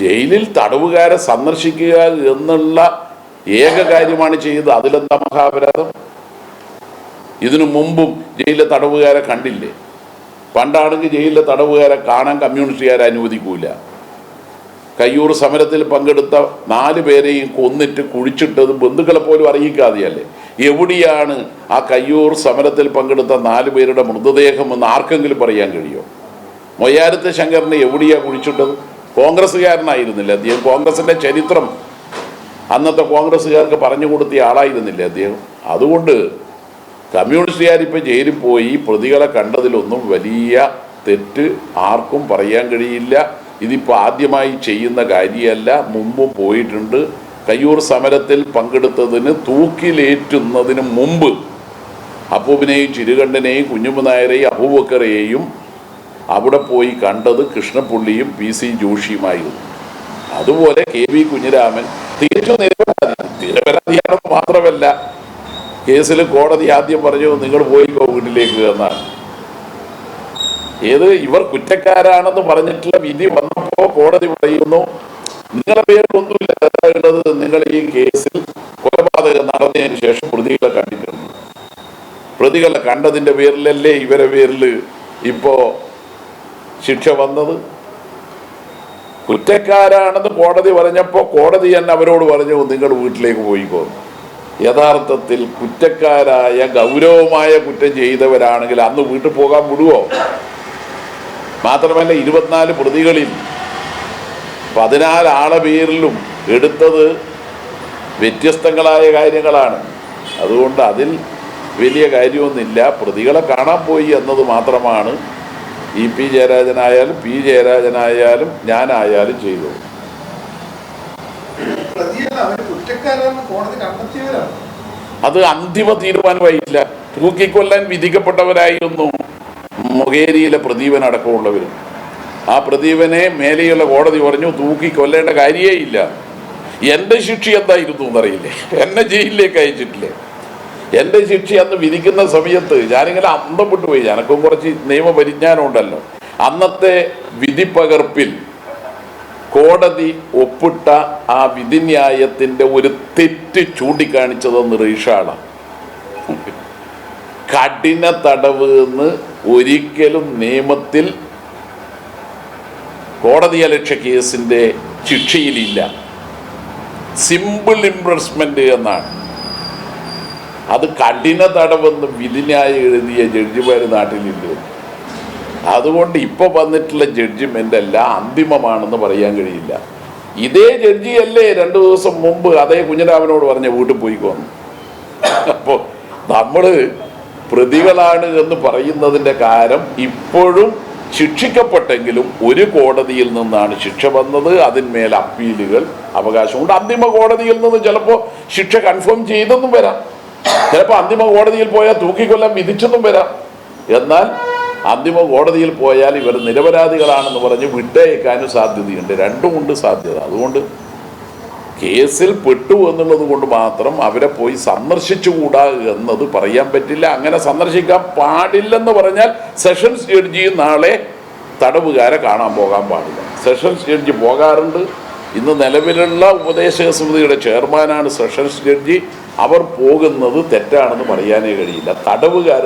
ജയിലിൽ തടവുകാരെ സന്ദർശിക്കുക എന്നുള്ള ഏക കാര്യമാണ് ചെയ്തത്. അതിലെന്താ മഹാപരാധം? ഇതിനു മുമ്പും ജയിലിലെ തടവുകാരെ കണ്ടില്ലേ? പണ്ടാണെങ്കിൽ ജയിലിലെ തടവുകാരെ കാണാൻ കമ്മ്യൂണിസ്റ്റുകാരെ അനുവദിക്കൂല. കയ്യൂർ സമരത്തിൽ പങ്കെടുത്ത നാല് പേരെയും കൊന്നിട്ട് കുഴിച്ചിട്ടത് ബന്ധുക്കളെ പോലും അറിയിക്കാതെയല്ലേ? എവിടെയാണ് ആ കയ്യൂർ സമരത്തിൽ പങ്കെടുത്ത നാല് പേരുടെ മൃതദേഹം എന്ന് ആർക്കെങ്കിലും പറയാൻ കഴിയുമോ? മൊയ്യാരത്തെ ശങ്കറിനെ എവിടെയാ കുഴിച്ചിട്ടത്? കോൺഗ്രസ്സുകാരനായിരുന്നില്ല അദ്ദേഹം. കോൺഗ്രസിന്റെ ചരിത്രം അന്നത്തെ കോൺഗ്രസ്സുകാർക്ക് പറഞ്ഞു കൊടുത്തിയ ആളായിരുന്നില്ല അദ്ദേഹം. അതുകൊണ്ട് കമ്മ്യൂണിസ്റ്റുകാർ ഇപ്പം ജയിലിൽ പോയി പ്രതികളെ കണ്ടതിലൊന്നും വലിയ തെറ്റ് ആർക്കും പറയാൻ കഴിയില്ല. ഇതിപ്പോൾ ആദ്യമായി ചെയ്യുന്ന കാര്യമല്ല. മുമ്പ് പോയിട്ടുണ്ട്. കയ്യൂർ സമരത്തിൽ പങ്കെടുത്തതിന് തൂക്കിലേറ്റുന്നതിന് മുമ്പ് അപ്പൂബിനെയും ചിരുകണ്ഠനെയും കുഞ്ഞുമ്മ അബൂബക്കറേയും അവിടെ പോയി കണ്ടത് കൃഷ്ണപ്പുള്ളിയും പി സി ജോഷിയുമായിരുന്നു. അതുപോലെ കെ വി കുഞ്ഞിരാമൻ തികച്ചും നിരപരാധി നിരപരാധിയാണെന്ന് മാത്രമല്ല കേസിൽ കോടതി ആദ്യം പറഞ്ഞു നിങ്ങൾ പോയി വീട്ടിലേക്ക് എന്നാണ് ഏത് ഇവർ കുറ്റക്കാരാണെന്ന് പറഞ്ഞിട്ടുള്ള വിധി വന്നപ്പോ കോടതി പറയുന്നു നിങ്ങളുടെ പേരിലൊന്നുമില്ല ഉള്ളത് നിങ്ങൾ ഈ കേസിൽ കൊലപാതകം നടന്നതിന് ശേഷം പ്രതികളെ കണ്ടിട്ടുണ്ട്. പ്രതികളെ കണ്ടതിന്റെ പേരിലല്ലേ ഇവരെ പേരിൽ ഇപ്പോ ശിക്ഷ വന്നത്. കുറ്റക്കാരാണെന്ന് കോടതി പറഞ്ഞപ്പോൾ കോടതി തന്നെ അവരോട് പറഞ്ഞു നിങ്ങൾ വീട്ടിലേക്ക് പോയിക്കോ യഥാർത്ഥത്തിൽ കുറ്റക്കാരായ ഗൗരവമായ കുറ്റം ചെയ്തവരാണെങ്കിൽ അന്ന് വീട്ടിൽ പോകാൻ വിടുവോ? മാത്രമല്ല ഇരുപത്തിനാല് പ്രതികളിൽ പതിനാല് ആളെ പേരിലും എടുത്തത് വ്യത്യസ്തങ്ങളായ കാര്യങ്ങളാണ്. അതുകൊണ്ട് അതിൽ വലിയ കാര്യമൊന്നുമില്ല. പ്രതികളെ കാണാൻ പോയി എന്നത് മാത്രമാണ് ഇ പി ജയരാജനായാലും പി ജയരാജനായാലും ഞാനായാലും ചെയ്തു. അത് അന്തിമ തീരുമാനമായില്ല. തൂക്കിക്കൊല്ലാൻ വിധിക്കപ്പെട്ടവരായിരുന്നു മൊകേരിയിലെ പ്രദീപൻ അടക്കമുള്ളവരും. ആ പ്രദീപനെ മേലെയുള്ള കോടതി പറഞ്ഞു തൂക്കിക്കൊല്ലേണ്ട കാര്യേ ഇല്ല. എന്റെ ശിക്ഷ എന്തായിരുന്നു എന്നറിയില്ലേ? എന്നെ ജയിലിലേക്ക് അയച്ചിട്ടില്ലേ? എന്റെ ശിക്ഷ അന്ന് വിധിക്കുന്ന സമയത്ത് ഞാനിങ്ങനെ അന്തം വിട്ടുപോയി. എനക്കും കുറച്ച് നിയമപരിജ്ഞാനം ഉണ്ടല്ലോ അന്നത്തെ വിധിപ്പകർപ്പിൽ കോടതി ഒപ്പിട്ട ആ വിധിന്യായത്തിന്റെ ഒരു തെറ്റ് ചൂണ്ടിക്കാണിച്ചതെന്ന് റീഷാണ് കഠിന തടവ് എന്ന് ഒരിക്കലും നിയമത്തിൽ കോടതി അലക്ഷ്യ കേസിന്റെ ശിക്ഷയിലില്ല. സിമ്പിൾ ഇംപ്രസ്മെന്റ് എന്നാണ്. അത് കഠിന തടവെന്ന് വിധിനായി എഴുതിയ ജഡ്ജിമാർ നാട്ടിലില്ല അതുകൊണ്ട് ഇപ്പോൾ വന്നിട്ടുള്ള ജഡ്ജിമെന്റ് എല്ലാം അന്തിമമാണെന്ന് പറയാൻ കഴിയില്ല. ഇതേ ജഡ്ജിയല്ലേ രണ്ടു ദിവസം മുമ്പ് അതേ കുഞ്ഞിരാമനോട് പറഞ്ഞ വീട്ടിൽ പോയിക്കോന്ന് അപ്പോൾ നമ്മൾ പ്രതികളാണ് എന്ന് പറയുന്നതിന്റെ കാര്യം ഇപ്പോഴും ശിക്ഷിക്കപ്പെട്ടെങ്കിലും ഒരു കോടതിയിൽ നിന്നാണ് ശിക്ഷ വന്നത്. അതിന്മേൽ അപ്പീലുകൾ അവകാശമുണ്ട്. അന്തിമ കോടതിയിൽ നിന്ന് ചിലപ്പോൾ ശിക്ഷ കൺഫേം ചെയ്തെന്നും വരാം. ചിലപ്പോൾ അന്തിമ കോടതിയിൽ പോയാൽ തൂക്കിക്കൊല്ലം വിധിച്ചെന്നും വരാം. എന്നാൽ അന്തിമ കോടതിയിൽ പോയാൽ ഇവർ നിരപരാധികളാണെന്ന് പറഞ്ഞ് വിട്ടയക്കാനും സാധ്യതയുണ്ട്. രണ്ടും ഉണ്ട് സാധ്യത. അതുകൊണ്ട് കേസിൽ പെട്ടു എന്നുള്ളത് കൊണ്ട് മാത്രം അവരെ പോയി സന്ദർശിച്ചുകൂടാ എന്നത് പറയാൻ പറ്റില്ല. അങ്ങനെ സന്ദർശിക്കാൻ പാടില്ലെന്ന് പറഞ്ഞാൽ സെഷൻസ് ജഡ്ജി നാളെ തടവുകാരെ കാണാൻ പോകാൻ പാടില്ല. സെഷൻസ് ജഡ്ജി പോകാറുണ്ട്. ഇന്ന് നിലവിലുള്ള ഉപദേശക സമിതിയുടെ ചെയർമാനാണ് സെഷൻസ് ജഡ്ജി. അവർ പോകുന്നത് തെറ്റാണെന്ന് പറയാനേ കഴിയില്ല. തടവുകാർ